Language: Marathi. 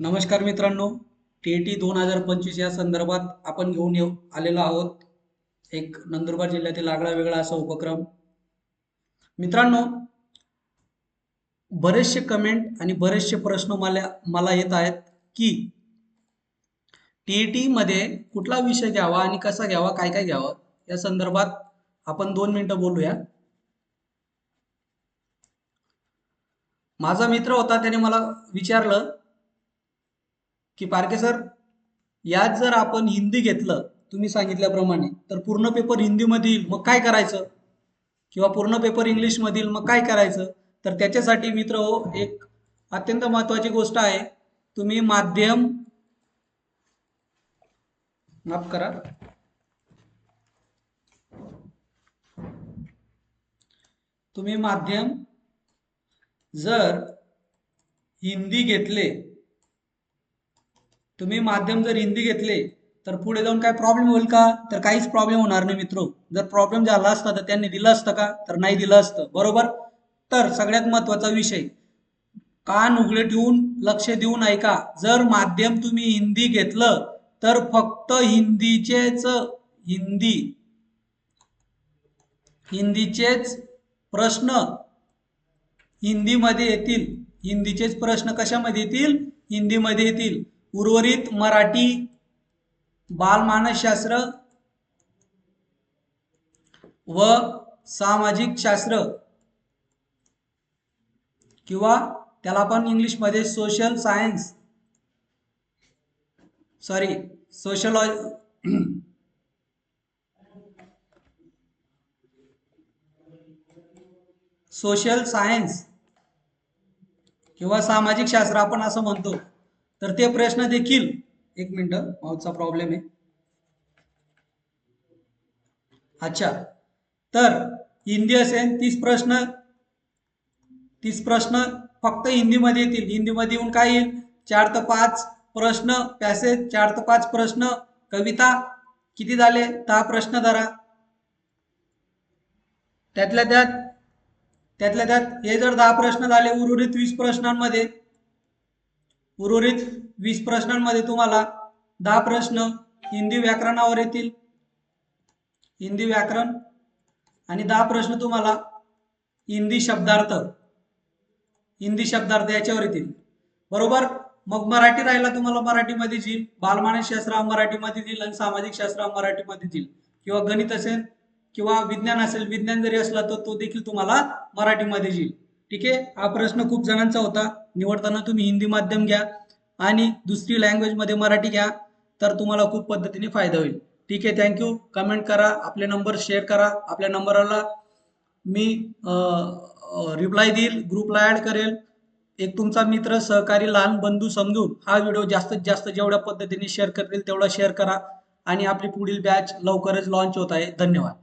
नमस्कार मित्रांनो टी टी दोन हजार पंचवीस या संदर्भात आपण घेऊन येऊ आलेलो आहोत एक नंदुरबार जिल्ह्यातील आगळा वेगळा असा उपक्रम. मित्रांनो बरेचसे कमेंट आणि बरेचसे प्रश्न मला मला येत आहेत की टी टी मध्ये कुठला विषय घ्यावा आणि कसा घ्यावा काय काय घ्यावं? या संदर्भात आपण दोन मिनिटं बोलूया. माझा मित्र होता त्याने मला विचारलं की पारखे सर यात जर आपण हिंदी घेतलं तुम्ही सांगितल्याप्रमाणे तर पूर्ण पेपर हिंदीमध्ये येईल मग काय करायचं? किंवा पूर्ण पेपर इंग्लिशमधील मग काय करायचं? तर त्याच्यासाठी मित्र हो एक अत्यंत महत्त्वाची गोष्ट आहे. तुम्ही माध्यम माफ करा. तुम्ही माध्यम जर हिंदी घेतले तुम्ही माध्यम जर हिंदी घेतले तर पुढे जाऊन काय प्रॉब्लेम होईल का? तर काहीच प्रॉब्लेम होणार नाही मित्रो. जर प्रॉब्लेम झाला असता तर त्यांनी दिलं असतं का? तर नाही दिलं असतं. बरोबर? तर सगळ्यात महत्त्वाचा विषय. कान उघडे ठेवून लक्ष देऊन ऐका. जर माध्यम तुम्ही हिंदी घेतलं तर फक्त हिंदीचेच हिंदी हिंदीचेच प्रश्न हिंदीमध्ये येतील. हिंदीचेच प्रश्न कशामध्ये येतील? हिंदीमध्ये येतील. उर्वरित मराठी बालमानसशास्त्र व सामाजिक शास्त्र किंवा त्याला आपण इंग्लिशमध्ये सोशल सायन्स सॉरी सोशलॉ सोशल सायन्स किंवा सामाजिक शास्त्र आपण असं म्हणतो. तर ते प्रश्न देखील एक मिनिट माऊसचा प्रॉब्लेम आहे. अच्छा तर हिंदी असेल तीस प्रश्न. तीस प्रश्न फक्त हिंदीमध्ये येतील. हिंदीमध्ये येऊन काय येईल? चार ते पाच प्रश्न पॅसेज चार ते पाच प्रश्न कविता. किती झाले? दहा प्रश्न धरा. त्यातल्या त्यात त्यातल्या त्यात हे जर दहा प्रश्न झाले उर्वरित वीस प्रश्नांमध्ये उर्वरित वीस प्रश्नांमध्ये तुम्हाला दहा प्रश्न हिंदी व्याकरणावर येतील. हिंदी व्याकरण आणि दहा प्रश्न तुम्हाला हिंदी शब्दार्थ हिंदी शब्दार्थ याच्यावर येतील. बरोबर? मग मराठी राहिला तुम्हाला मराठीमध्ये येईल बालमानसशास्त्र शास्त्र मराठीमध्ये येईल आणि सामाजिक शास्त्र मराठीमध्ये येईल किंवा गणित असेल किंवा विज्ञान असेल विज्ञान जरी असला तर तो देखील तुम्हाला मराठीमध्ये येईल ठीक आहे? हा प्रश्न खूप जणांचा होता. निवडताना तुम्ही हिंदी माध्यम घ्या आणि दुसरी लँग्वेजमध्ये मराठी घ्या तर तुम्हाला खूप पद्धतीने फायदा होईल. ठीक आहे? थँक्यू कमेंट करा आपले नंबर शेअर करा. आपल्या नंबरला मी रिप्लाय देईल ग्रुपला ॲड करेल. एक तुमचा मित्र सहकारी लहान बंधू समजून हा व्हिडिओ जास्तीत जास्त जेवढ्या पद्धतीने शेअर करतील तेवढा शेअर करा आणि आपली पुढील बॅच लवकरच लॉन्च होत आहे. धन्यवाद.